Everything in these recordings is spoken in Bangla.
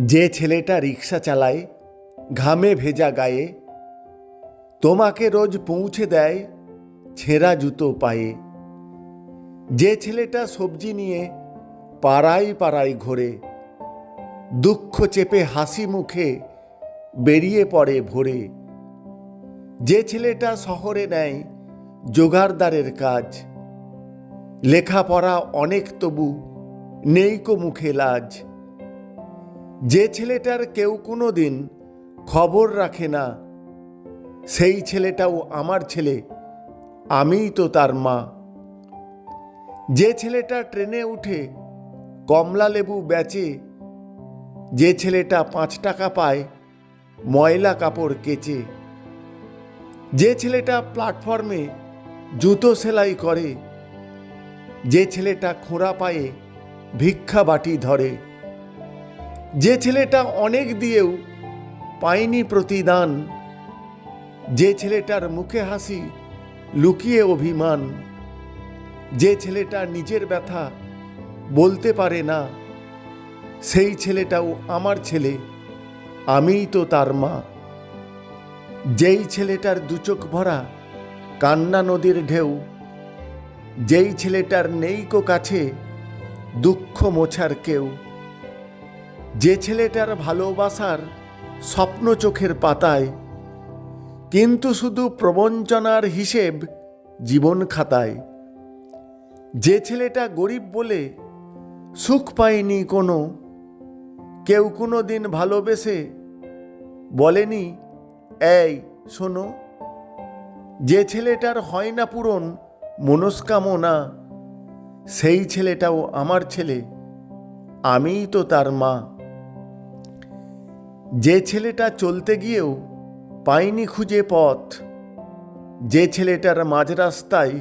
যে ছেলেটা রিক্সা চালায়, ঘামে ভেজা গায়ে, তোমাকে রোজ পৌঁছে দেয় ছেঁড়া জুতো পায়ে। যে ছেলেটা সবজি নিয়ে পাড়ায় পাড়ায় ঘোরে, দুঃখ চেপে হাসি মুখে বেরিয়ে পড়ে ভোরে। যে ছেলেটা শহরে নেয় জোগাড়দারের কাজ, লেখাপড়া অনেক তবু, নেই কো মুখে লাজ। যে ছেলেটার কেউ কোনো দিন খবর রাখে না, সেই ছেলেটাও আমার ছেলে, আমিই তো তার মা। যে ছেলেটা ট্রেনে উঠে কমলা লেবু বেচে, যে ছেলেটা পাঁচ টাকা পায় ময়লা কাপড় কেচে। যে ছেলেটা প্ল্যাটফর্মে জুতো সেলাই করে, যে ছেলেটা খোঁড়া পায়ে ভিক্ষা বাটি ধরে। যে ছেলেটা অনেক দিয়েও পায়নি প্রতিদান, যে ছেলেটার মুখে হাসি লুকিয়ে অভিমান, যে ছেলেটা নিজের ব্যথা বলতে পারে না, সেই ছেলেটাও আমার ছেলে, আমিই তো তার মা। যেই ছেলেটার দুচোখ ভরা কান্না নদীর ঢেউ, যেই ছেলেটার নেই কো কাছে দুঃখ মোছার কেউ যে ছেলেটার ভালোবাসার স্বপ্ন চোখের পাতায়, কিন্তু শুধু প্রবঞ্চনার হিসেব জীবন খাতায়। যে ছেলেটা গরিব বলে সুখ পায়নি কোনো, কেউ কোনো দিন ভালোবেসে বলেনি, এই, শোনো, যে ছেলেটার হয় না পূরণ, মনস্কামনা, সেই ছেলেটাও আমার ছেলে, আমিই তো তার মা। যে ছেলেটা চলতে গিয়েও পায়নি খুঁজে পথ, যে ছেলেটার মাঝ রাস্তায়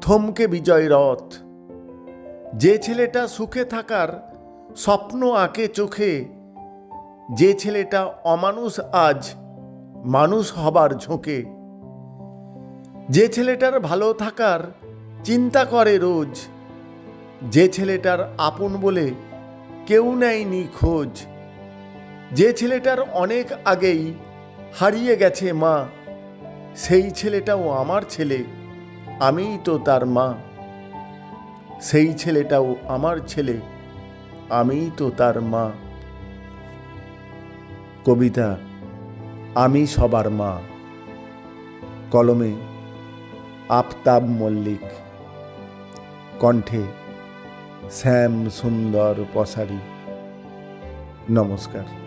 থমকে বিজয় রথ, যে ছেলেটা সুখে থাকার স্বপ্ন আঁকে চোখে, যে ছেলেটা অমানুষ আজ মানুষ হবার ঝোঁকে, যে ছেলেটার ভালো থাকার চিন্তা করে রোজ, যে ছেলেটার আপন বলে কেউ নেয়নি খোঁজ। যে ছেলেটার অনেক আগেই হারিয়ে গেছে মা, সেই ছেলেটাও আমার ছেলে, আমিই তো তার মা। সেই ছেলেটাও আমার ছেলে, আমিই তো তার মা। কবিতা, আমি সবার মা। কলমে, আফতাব মল্লিক। কণ্ঠে, শ্যাম সুন্দর পসারি। নমস্কার।